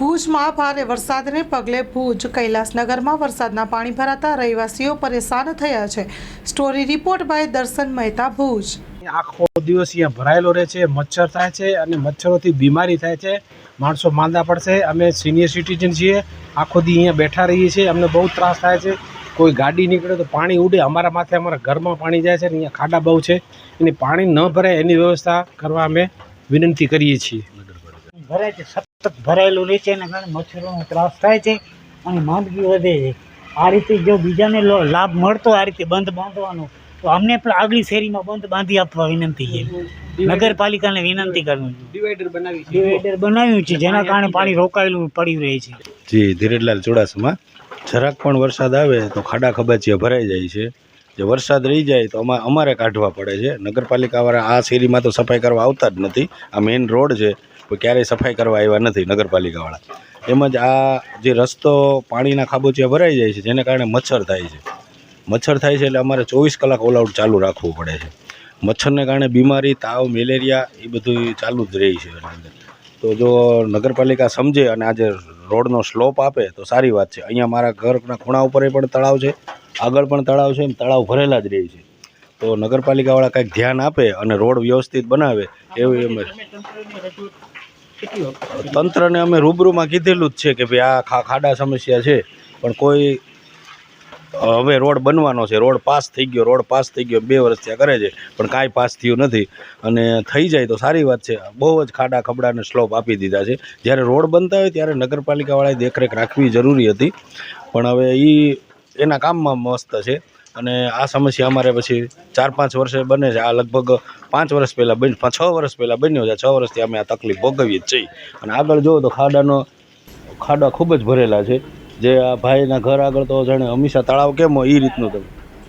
ભુજમાં ભારે વરસાદને પગલે ભુજ કૈલાસનગરમાં વરસાદના પાણી ભરાતા રહેવાસીઓ પરેશાન થયા છે. સ્ટોરી રિપોર્ટ બાય દર્શન મહેતા ભુજ. આખો દિવસ અહીંયા ભરાયેલો રહે છે મચ્છર થાય છે અને મચ્છરોથી બીમારી થાય છે. માણસો માંદા પડશે અમે સિનિયર સિટીઝન છીએ આખો દી અહીંયા બેઠા રહીએ છીએ અમને બહુ ત્રાસ થાય છે. કોઈ ગાડી નીકળે તો પાણી ઉડે અમારા માથે અમારા ઘરમાં પાણી જાય છે અને અહીંયા ખાડા બહુ છે. એને પાણી ન ભરાય એની વ્યવસ્થા કરવા અમે વિનંતી કરીએ છીએ. ભરાય છે ભરાયેલું રહે છે એના કારણે મચ્છરોનો ત્રાસ થાય છે અને માંદગી વધે છે. આ રીતે જો બીજાને લાભ મળતો આ રીતે બંધ બાંધવાનો તો અમને પણ આગલી શેરીમાં બંધ બાંધી આપવા વિનંતી છે. નગરપાલિકાને વિનંતી કરવી ડિવાઈડર બનાવી ડિવાઈડર બનાવ્યું છે જેના કારણે પાણી રોકાયેલું પડ્યું રહે છે. જી ધીરજલાલ ચુડાસમાં. જરાક પણ વરસાદ આવે તો ખાડા ખબાચિયા ભરાઈ જાય છે. જે વરસાદ રહી જાય તો અમા અમારે કાઢવા પડે છે. નગરપાલિકાવાળા આ શેરીમાં તો સફાઈ કરવા આવતા જ નથી. આ મેઇન રોડ છે. ક્યારેય સફાઈ કરવા આવ્યા નથી નગરપાલિકાવાળા. તેમજ આ જે રસ્તો પાણીના ખાબોચિયા ભરાઈ જાય છે, જેને કારણે મચ્છર થાય છે. મચ્છર થાય છે એટલે અમારે ચોવીસ કલાક ઓલ આઉટ ચાલુ રાખવું પડે છે. મચ્છરને કારણે બીમારી, તાવ, મેલેરિયા એ બધું ચાલુ જ રહે છે તો જો નગરપાલિકા સમજે અને આજે રોડનો સ્લોપ આપે તો સારી વાત છે. અહીંયા મારા ઘરના ખૂણા ઉપર પણ તળાવ છે, આગળ પણ તળાવ છે એમ તળાવ ભરેલા જ રહે છે. તો નગરપાલિકાવાળા કંઈક ધ્યાન આપે અને રોડ વ્યવસ્થિત બનાવે એવી અમે તંત્રને અમે રૂબરૂમાં કીધેલું જ છે કે ભાઈ આ ખા ખાડા સમસ્યા છે પણ કોઈ હવે રોડ બનવાનો છે રોડ પાસ થઈ ગયો રોડ પાસ થઈ ગયો બે વર્ષ ત્યાં કરે છે પણ કાંઈ પાસ થયું નથી. અને થઈ જાય તો સારી વાત છે બહુ જ ખાડા ખબડાને સ્લોપ આપી દીધા છે. જ્યારે રોડ બનતા હોય ત્યારે નગરપાલિકાવાળાએ દેખરેખ રાખવી જરૂરી હતી. પણ હવે એ એના કામમાં મસ્ત છે. અને આ સમસ્યા અમારે પછી ચાર પાંચ વર્ષે બને છે. આ લગભગ પાંચ વર્ષ પહેલાં બન છ વર્ષ પહેલાં બન્યો છે. છ વર્ષથી અમે આ તકલીફ ભોગવીએ જ છીએ. અને આગળ જુઓ તો ખાડાનો, ખાડા ખૂબ જ ભરેલા છે. જે આ ભાઈના ઘર આગળ તો જાણે હંમેશા તળાવ કેમ હોય? એ રીતનું તમે